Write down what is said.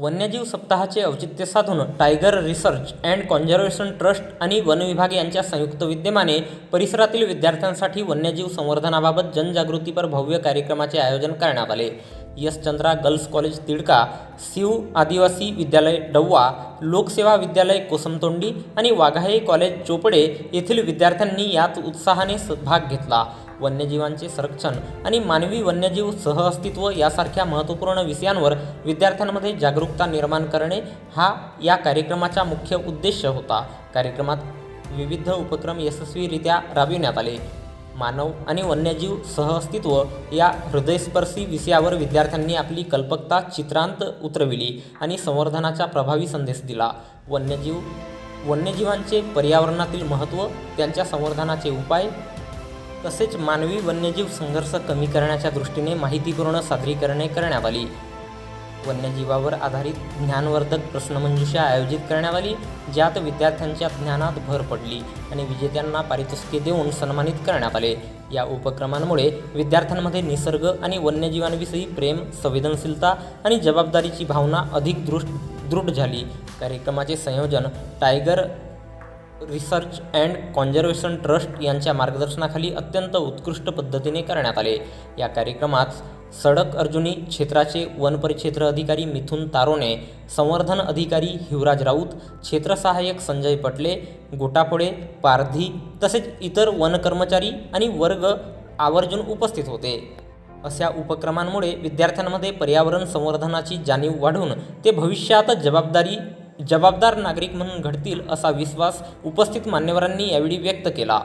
वन्यजीव सप्ताहाचे औचित्य साधून tiger research and conservation trust आणि वनविभाग यांच्या संयुक्त विद्यमाने परिसरातील विद्यार्थ्यांसाठी वन्यजीव संवर्धनाबाबत जनजागृतीपर भव्य कार्यक्रमाचे आयोजन करण्यात आले. यश चंद्रा गर्ल्स कॉलेज तिडका शिव आदिवासी विद्यालय डव्वा लोकसेवा विद्यालय कोसमतोंडी आणि वाघाई कॉलेज चोपडे येथील विद्यार्थ्यांनी यात उत्साहाने स- भाग घेतला. वन्यजीवांचे संरक्षण आणि मानवी वन्यजीव सहअस्तित्व यासारख्या महत्त्वपूर्ण विषयांवर विद्यार्थ्यांमध्ये जागरूकता निर्माण करणे हा या कार्यक्रमाचा मुख्य उद्देश होता. कार्यक्रमात विविध उपक्रम यशस्वीरित्या राबविण्यात आले. मानव आणि वन्यजीव सहअस्तित्व या हृदयस्पर्शी विषयावर विद्यार्थ्यांनी आपली कल्पकता चित्रांत उतरविली आणि संवर्धनाचा प्रभावी संदेश दिला. वन्यजीव वन्यजीवांचे पर्यावरणातील महत्त्व त्यांच्या संवर्धनाचे उपाय तसेच मानवी वन्यजीव संघर्ष कमी करण्याच्या दृष्टीने माहितीपूर्ण सादरीकरणे करण्यात आली. वन्यजीवावर आधारित ज्ञानवर्धक प्रश्नमंजुषा आयोजित करण्यात आली ज्यात विद्यार्थ्यांच्या ज्ञानात भर पडली आणि विजेत्यांना पारितोषिके देऊन सन्मानित करण्यात आले. या उपक्रमांमुळे विद्यार्थ्यांमध्ये निसर्ग आणि वन्यजीवांविषयी प्रेम संवेदनशीलता आणि जबाबदारीची भावना अधिक दृष्ट दृढ झाली. कार्यक्रमाचे संयोजन tiger research and conservation trust यांच्या मार्गदर्शनाखाली अत्यंत उत्कृष्ट पद्धतीने करण्यात आले. या कार्यक्रमात सडक अर्जुनी क्षेत्राचे वनपरिक्षेत्र अधिकारी मिथुन तारोने संवर्धन अधिकारी हिवराज राऊत क्षेत्र सहाय्यक संजय पटले गोटाफोडे पारधी तसेच इतर वन कर्मचारी आणि वर्ग आवर्जून उपस्थित होते. अशा उपक्रमांमुळे विद्यार्थ्यांमध्ये पर्यावरण संवर्धनाची जाणीव वाढून ते भविष्यात जबाबदारी जबाबदार नागरिक म्हणून घडतील असा विश्वास उपस्थित मान्यवरांनी यावेळी व्यक्त केला.